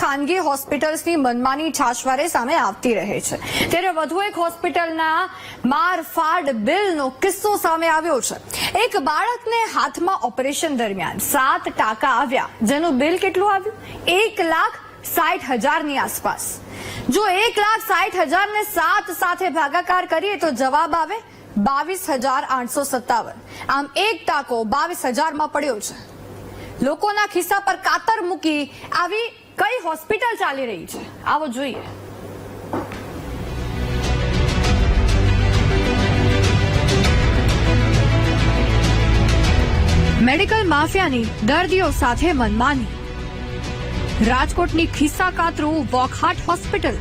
ખાનગી હોસ્પિટલ્સની મનમાની છાશવારે સામે આવતી રહે છે. ત્યારે વધુ એક હોસ્પિટલના મારફાડ બિલનો કિસ્સો સામે આવ્યો છે. એક બાળકને હાથમાં ઓપરેશન દરમિયાન સાત ટાંકા આવ્યા. જેનું બિલ કેટલું આવ્યું? એક લાખ સાઠ હજારની આસપાસ. જો એક લાખ સાઠ હજારને સાત સાથે ભાગાકાર કરીએ તો જવાબ આવે બાવીસ હજાર આઠસો સત્તાવન. આમ એક ટાંકો બાવીસ હજારમાં પડ્યો છે. લોકોના ખિસ્સા પર કાતર મૂકી આવી કઈ હોસ્પિટલ ચાલી રહી છે? આવો જોઈએ. મેડિકલ માફિયાની દર્દીઓ સાથે મનમાની. રાજકોટની ખિસ્સા કાતરું વોકહાટ હોસ્પિટલ.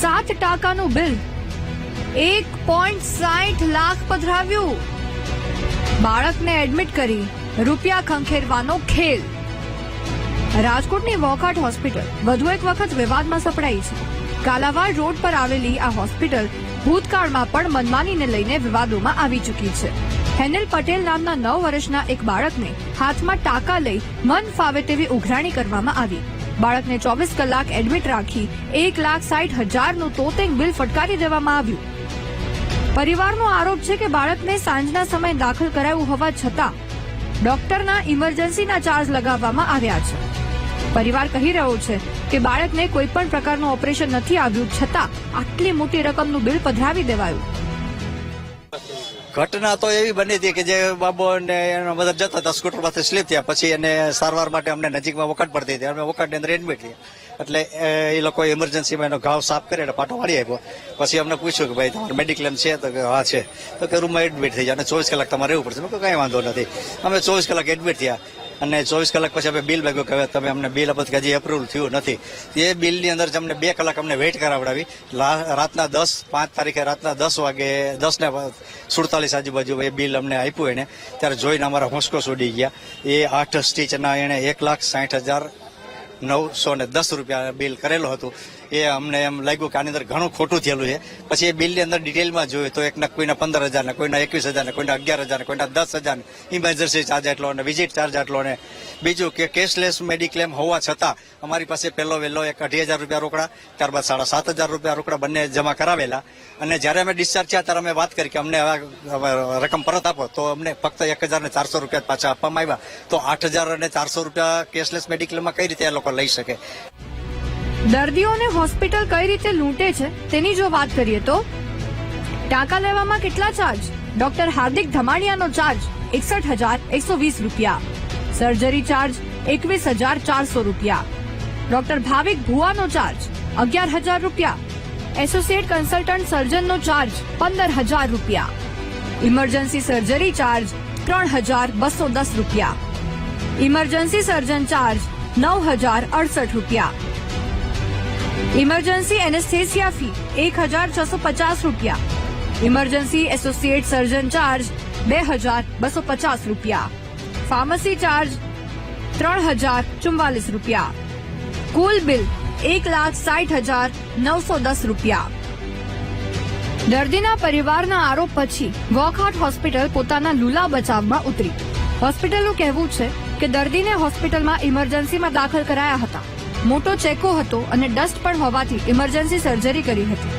સાત ટાકાનું બિલ. એક પોઈન્ટ સાઠ લાખ પધરાવ્યું. બાળકને એડમિટ કરી રૂપિયા ખંખેરવાનો ખેલ. રાજકોટની વોકાટ હોસ્પિટલ. વધુ એક વખત વિવાદમાં સપડાઈ છે. કાલાવાડ રોડ પર આવેલી આ હોસ્પિટલ ભૂતકાળમાં પણ મનમાનીને લઈને વિવાદોમાં આવી ચૂકી છે. હેનલ પટેલ નામના નવ વર્ષના એક બાળકને હાથમાં ટાંકા લઈ મન ફાવે તેવી ઉઘરાણી કરવામાં આવી. બાળકને ચોવીસ કલાક એડમિટ રાખી એક લાખ સાઠ હજારનું તોતેંગ બિલ ફટકારી દેવામાં આવ્યું. પરિવારનો આરોપ છે કે બાળકને સાંજના સમયે દાખલ કરાયું હોવા છતાં ડોક્ટરના ઇમરજન્સીના ચાર્જ લગાવવામાં આવ્યા છે. પરિવાર કહી રહ્યો છે કે બાળકને કોઈ પણ પ્રકારનું ઓપરેશન નથી આવ્યું, છતાં આટલી મોટી રકમનું બિલ પધરાવી દેવાયું. ઘટના તો એવી બની હતી કે જે બાબો ને એનો બધા જતા હતા, સ્કૂટરમાંથી સ્લીપ થયા, પછી એને સારવાર માટે અમને નજીકમાં વખત પડતી હતી. અમે વખતની અંદર એડમિટ થયા. એટલે એ લોકો ઇમરજન્સીમાં એનો ઘાવ સાફ કરી એટલે પાટો વાળી આપ્યો. પછી અમને પૂછ્યું કે ભાઈ, તમારે મેડિક્લેમ છે? તો કે, હા, છે. તો કે રૂમમાં એડમિટ થઈ જાય અને ચોવીસ કલાક તમારે રહેવું પડશે. કંઈ વાંધો નથી. અમે ચોવીસ કલાક એડમિટ થયા. અને ચોવીસ કલાક પછી અમે બિલ ભેગું કે તમે અમને બિલ આપો કે હજી એપ્રુવલ થયું નથી. એ બિલની અંદર અમને બે કલાક અમને વેઇટ કરાવડાવી. રાતના દસ, પાંચ તારીખે રાતના દસ વાગે, દસ ને સુડતાલીસ આજુબાજુ એ બિલ અમને આપ્યું એને. ત્યારે જોઈને અમારા હોંસકો ઉડી ગયા. એ આઠ સ્ટીચના એણે એક લાખ સાઠ હજાર નવસો ને દસ રૂપિયા બિલ કરેલું હતું. એ અમને એમ લાગ્યું કે આની અંદર ઘણું ખોટું થયેલું છે. પછી એ બિલની અંદર ડિટેલમાં જોયું તો એકના કોઈના પંદર હજાર ને કોઈના એકવીસ હજાર ને કોઈના અગિયાર હજાર ને કોઈના દસ હજાર ઇમરજન્સી ચાર્જ એટલો અને વિઝિટ ચાર્જ આટલો ને બીજું કે કેશલેસ મેડિક્લેમ હોવા છતાં અમારી પાસે પહેલો વહેલો એક અઢી હજાર રૂપિયા રોકડા, ત્યારબાદ સાડા સાત હજાર રૂપિયા રોકડા બંને જમા કરાવેલા. અને જ્યારે અમે ડિસ્ચાર્જ થયા ત્યારે અમે વાત કરી કે અમને રકમ પરત આપો. તો અમને ફક્ત એક હજાર ને ચારસો રૂપિયા પાછા આપવામાં આવ્યા. તો આઠ હજાર અને ચારસો રૂપિયા કેશલેસ મેડિક્લેમમાં કઈ રીતે એ લોકો લઈ શકે? દર્દીઓને હોસ્પિટલ કઈ રીતે લૂંટે છે તેની જો વાત કરીએ તો ટાંકા લેવામાં કેટલા ચાર્જ? ડોક્ટર હાર્દિક ધમાણિયાનો ચાર્જ એકસઠ હજાર એકસો વીસ રૂપિયા. સર્જરી ચાર્જ એકવીસ હજાર ચારસો રૂપિયા. ડોક્ટર ભાવિક ભુવાનો ચાર્જ અગિયાર હજાર રૂપિયા. એસોસિએટ કન્સલ્ટન્ટ સર્જનનો ચાર્જ પંદર હજાર રૂપિયા. ઇમરજન્સી સર્જરી ચાર્જ ત્રણ હજાર બસો દસ રૂપિયા. ઇમરજન્સી સર્જન ચાર્જ નવ હજાર અડસઠ રૂપિયા. ઇમરજન્સી એનેસ્થેસિયા ફી એક હજાર છસો પચાસ રૂપિયા ઇમરજન્સી એસોસિએટ સર્જન ચાર્જ બે હજાર બસો પચાસ રૂપિયા ફાર્મસી ચાર્જ ત્રણ હજાર ચુમ્વાલીસ રૂપિયા કુલ બિલ એક લાખ સાઠ હજાર નવસો દસ રૂપિયા દર્દીના પરિવારના આરોપ પછી વોકહાર્ટ હોસ્પિટલ પોતાના લુલા બચાવમાં ઉતરી. હોસ્પિટલનું કહેવું છે કે દર્દીને હોસ્પિટલમાં ઇમરજન્સીમાં દાખલ કરાયા હતા. મોટો ચેકો હતો અને ડસ્ટ પણ હોવાથી ઇમરજન્સી સર્જરી કરી હતી.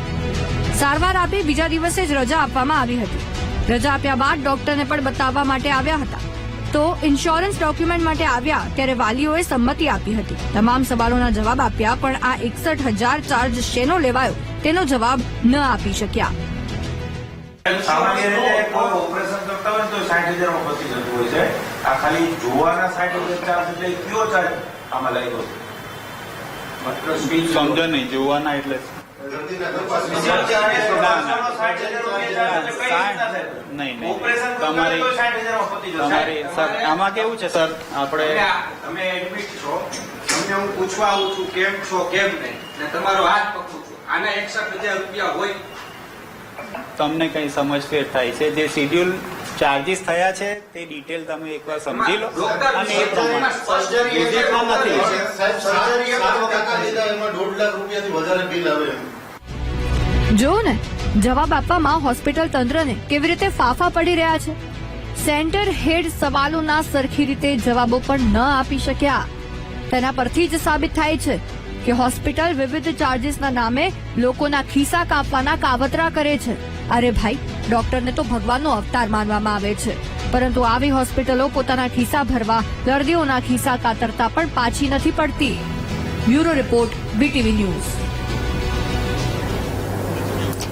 સારવાર આપી બીજા દિવસે જ રજા આપવામાં આવી હતી. રજા આપ્યા બાદ ડોક્ટરને પણ બતાવવા માટે આવ્યા હતા. તો ઇન્સ્યોરન્સ ડોક્યુમેન્ટ માટે આવ્યા ત્યારે વાલીઓએ સંમતિ આપી હતી. તમામ સવાલોના જવાબ આપ્યા, પણ આ એકસઠ હજાર ચાર્જ શેનો લેવાયો તેનો જવાબ ન આપી શક્યા. ઓપરેશન કરતા હોય તો સાઠ હજારમાં આ ખાલી જોવાના સાઠ હજાર ચાર્જ એટલે કયો ચાર્જ આમાં લાગ્યો? સમજો નહીં જોવાના એટલે. નહીં નહીં. તમારી સર આમાં કેવું છે સર? આપણે તમે એડમિટ છો. તમને હું પૂછવા આવું છું કેમ છો કેમ નહીં? ને તમારો હાથ પકડું છું. આના એકસઠ હજાર રૂપિયા હોય. તમને કઈ સમજ ફેર થાય છે? જે શિડ્યુલ ચાર્જીસ થયા છે તે ડિટેલ તમે એકવાર સમજી લો. અને એ પ્રમાણે વિઝિટમાં નથી. સર્જરી સાત ટકા લીધા એમાં દોઢ લાખ રૂપિયાથી વધારે બિલ આવે જો ને જવાબ આપવામાં હોસ્પિટલ તંત્રને કેવી રીતે ફાફા પડી રહ્યા છે? સેન્ટર હેડ સવાલોના સરખી રીતે જવાબો પણ ન આપી શક્યા. તેના પરથી જ સાબિત થાય છે કે હોસ્પિટલ વિવિધ ચાર્જીસના નામે લોકોના ખિસ્સા કાપવાના કાવતરા કરે છે. અરે ભાઈ ડોક્ટરને તો ભગવાનનો અવતાર માનવામાં આવે છે. પરંતુ આવી હોસ્પિટલો પોતાના ખિસ્સા ભરવા, દર્દીઓના ખિસ્સા કાતરતા પણ પાછી નથી પડતી. Bureau report BTV news.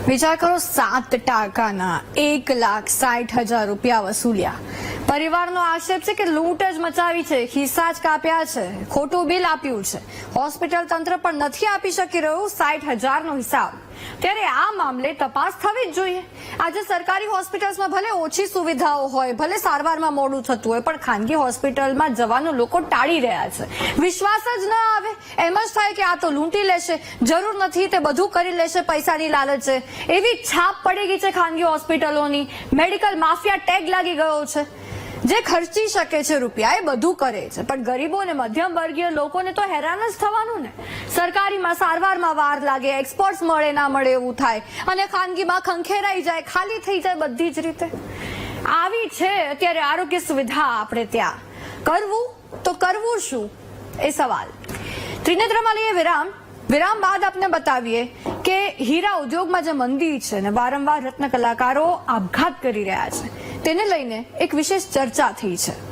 વિચાર કરો, સાત ટાકાના એક લાખ સાઠ હજાર રૂપિયા વસૂલ્યા. પરિવારનો આક્ષેપ છે કે લૂંટ જ મચાવી છે, ખિસ્સા જ કાપ્યા છે, ખોટું બિલ આપ્યું છે. હોસ્પિટલ તંત્ર પણ નથી આપી શકી રહ્યું સાઠ હજારનો હિસાબ. ત્યારે આ મામલે તપાસ થવી જ જોઈએ. આજે સરકારી હોસ્પિટલ્સમાં ભલે ઓછી સુવિધાઓ હોય, ભલે સારવારમાં મોડું થતું હોય, પણ ખાનગી હોસ્પિટલમાં જવાનું લોકો ટાળી રહ્યા છે. વિશ્વાસ જ ન આવે. એમ જ થાય કે આ તો લૂંટી લેશે. જરૂર નથી, તે બધું કરી લેશે, પૈસાની લાલચે એવી છાપ પડી ગઈ છે ખાનગી હોસ્પિટલોની. મેડિકલ માફિયા ટેગ લાગી ગયો છે. જે ખર્ચી શકે છે રૂપિયા, એ બધું કરે છે. પણ ગરીબો અને મધ્યમ વર્ગીય લોકોને તો હેરાન જ થવાનું ને. સરકારીમાં સારવારમાં વાર લાગે એક્સપર્ટ્સ મળે, ના મળે એવું થાય. અને ખાનગીમાં ખંખેરાઈ જાય, ખાલી થઈ જાય બધી જ રીતે. આવી છે અત્યારે આરોગ્ય સુવિધા આપણે ત્યાં. કરવું તો કરવું શું? એ સવાલ. ત્રિનેત્રમાં લઈએ વિરામ. વિરામ બાદ આપને બતાવીએ કે હીરા ઉદ્યોગમાં જે મંદી છે ને, વારંવાર રત્ન કલાકારો આપઘાત કરી રહ્યા છે. તેને લઈને એક વિશેષ ચર્ચા થઈ છે.